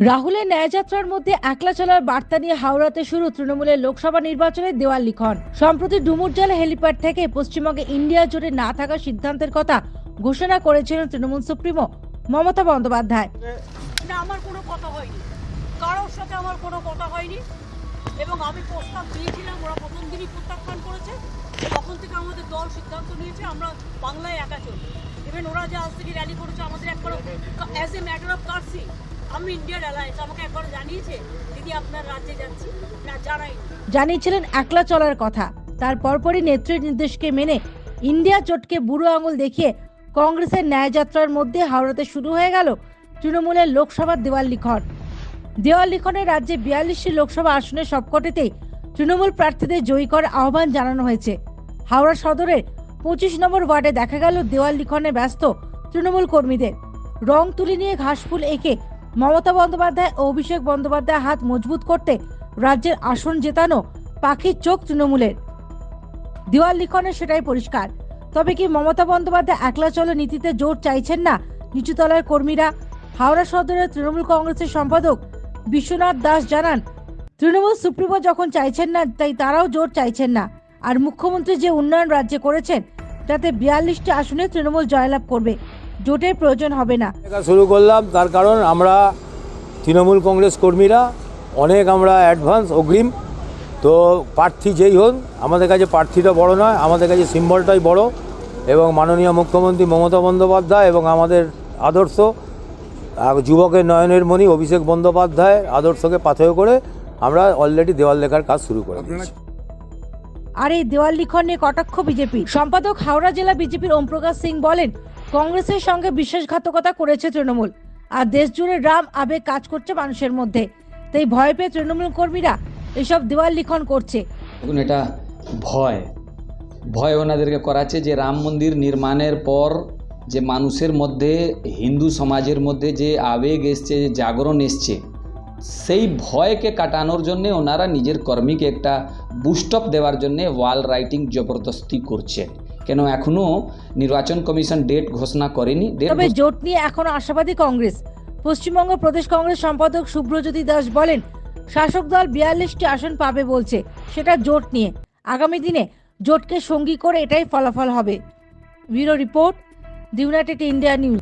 রাহুলের ন্যায়যাত্রার মধ্যে একলা চলার বার্তা নিয়ে হাওড়াতে শুরু তৃণমূলের লোকসভা নির্বাচনের দেওয়াল লিখন। সম্প্রতি ডুমুরজালা হেলিপ্যাড থেকে পশ্চিমবঙ্গে ইন্ডিয়া জোটে না থাকার সিদ্ধান্তের কথা ঘোষণা করেছিলেন তৃণমূল সুপ্রিমো মমতা বন্দ্যোপাধ্যায়। আমার কোনো কথা হয়নি। কারোর সাথে আমার কোনো কথা হয়নি। এবং আমি প্রস্তাব দিয়েছিলাম, ওরা প্রথম দিনই প্রত্যাখ্যান করেছে। তখন থেকে আমাদের দল সিদ্ধান্ত নিয়েছে, আমরা বাংলায় একা চলবো ইভেন ওরা যে আজ থেকে র্যালি করেছে, আমাদের একবার as a matter of courtesy আমি আমাকে একবার জানিয়েছে, দিদি, আপনার রাজ্যে যাচ্ছি। না, জানাইনি। জানিয়েছিলেন একলা চলার কথা। তার পরপরই নেত্রীর নির্দেশকে মেনে ইন্ডিয়া জোটকে বুড়ো আঙুল দেখিয়ে কংগ্রেসের ন্যায়যাত্রার মধ্যে হাওড়াতে শুরু হয়ে গেল তৃণমূলের লোকসভার দেওয়াল লিখন। দেওয়াল লিখনে রাজ্যে বিয়াল্লিশটি লোকসভা আসনের সবকটিতেই তৃণমূল প্রার্থীদের জয়ী করার আহ্বান জানানো হয়েছে। হাওড়া সদরের পঁচিশ নম্বর ওয়ার্ডে দেখা গেল দেওয়াল লিখনে ব্যস্ত তৃণমূল কর্মীদের। রং তুলি নিয়ে ঘাসফুল এঁকে মমতা বন্দ্যোপাধ্যায় ও অভিষেক বন্দ্যোপাধ্যায় হাত মজবুত করতে রাজ্যের আসন জেতানো পাখির চোখ তৃণমূলের। দেওয়াল লিখনে সেটাই পরিষ্কার। তবে কি মমতা বন্দ্যোপাধ্যায় একলা চলো নীতিতে জোর চাইছেন না নিচুতলার কর্মীরা? হাওড়া সদরের তৃণমূল কংগ্রেসের সম্পাদক বিশ্বনাথ দাস জানান, তৃণমূল সুপ্রিমো যখন চাইছেন না, তাই তারাও জোর চাইছেন না। আর মুখ্যমন্ত্রী যে উন্নয়ন রাজ্যে করেছেন, তাতে বিয়াল্লিশটি আসনে তৃণমূল জয়লাভ করবে। জোটের প্রয়োজন হবে না। শুরু করলাম তার কারণ আমরা তৃণমূল কংগ্রেস কর্মীরা অনেক আমরা অ্যাডভান্স অগ্রিম। তো প্রার্থী যেই হন আমাদের কাছে প্রার্থীটা বড় নয় আমাদের কাছে সিম্বলটাই বড় এবং মাননীয় মুখ্যমন্ত্রী মমতা বন্দ্যোপাধ্যায় এবং আমাদের আদর্শ যুবকের নয়নের মণি অভিষেক বন্দ্যোপাধ্যায় আদর্শকে পাথেয় করে আমরা অলরেডি দেওয়াল লেখার কাজ শুরু করে দিয়েছি। আর এই দেওয়াল লিখন নিয়ে কটাক্ষ বিজেপি। সম্পাদক হাওড়া জেলা বিজেপির ওমপ্রকাশ সিং বলেন কংগ্রেসের সঙ্গে বিশ্বাসঘাতকতা করেছে তৃণমূল। আর দেশ জুড়ে রাম আবেগ কাজ করছে মানুষের মধ্যে। তাই ভয় পেয়ে তৃণমূল কর্মীরা এসব দেওয়াল লিখন করছে। দেখুন, এটা ভয়। ভয় ওনাদেরকে করাচ্ছে যে রাম মন্দির নির্মাণের পর যে মানুষের মধ্যে, হিন্দু সমাজের মধ্যে যে আবেগ এসছে, যে জাগরণ এসছে, সেই ভয়কে কাটানোর জন্যে ওনারা নিজের কর্মীকে একটা বুস্টপ দেওয়ার জন্যে ওয়াল রাইটিং জবরদস্তি করছে। কেন এখনও নির্বাচন কমিশন ডেট ঘোষণা করেনি? তবে জোট নিয়ে এখনও আশাবাদী কংগ্রেস। পশ্চিমবঙ্গ প্রদেশ কংগ্রেস সম্পাদক শুভ্রজ্যোতি দাস বলেন শাসক দল বিয়াল্লিশটি আসন পাবে বলছে সেটা জোট নিয়ে। আগামী দিনে জোটকে সঙ্গী করে এটাই ফলাফল হবে। Bureau report the United India news.